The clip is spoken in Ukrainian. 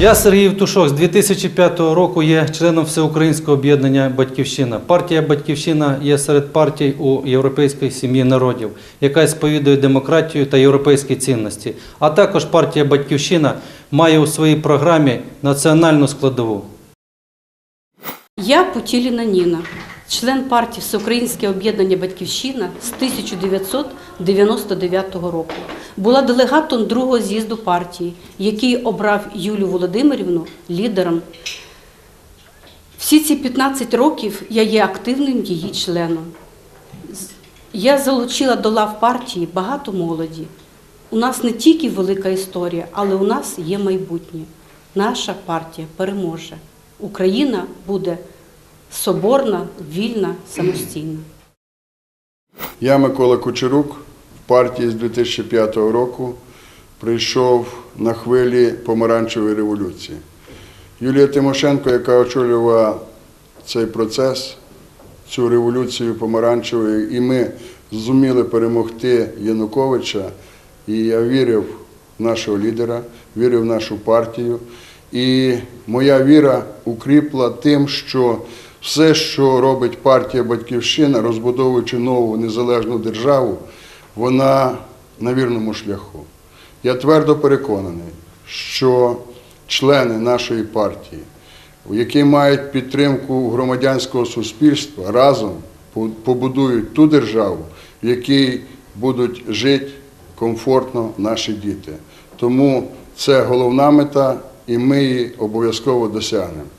Я Сергій Євтушок з 2005 року є членом Всеукраїнського об'єднання Батьківщина. Партія Батьківщина є серед партій у європейській сім'ї народів, яка сповідує демократію та європейські цінності. А також партія Батьківщина має у своїй програмі національну складову. Я Путіліна Ніна, член партії Всеукраїнське об'єднання Батьківщина з 1999 року. Була делегатом другого з'їзду партії, який обрав Юлю Володимирівну лідером. Всі ці 15 років я є активним її членом. Я залучила до лав партії багато молоді. У нас не тільки велика історія, але у нас є майбутнє. Наша партія переможе. Україна буде соборна, вільна, самостійна. Я Микола Кучерук партії з 2005 року прийшов на хвилі помаранчевої революції. Юлія Тимошенко, яка очолювала цей процес, цю революцію помаранчевої, і ми зуміли перемогти Януковича. І я вірив в нашого лідера, вірив в нашу партію. І моя віра укріпла тим, що все, що робить партія Батьківщина, розбудовуючи нову незалежну державу, вона на вірному шляху. Я твердо переконаний, що члени нашої партії, які мають підтримку громадянського суспільства, разом побудують ту державу, в якій будуть жити комфортно наші діти. Тому це головна мета, і ми її обов'язково досягнемо.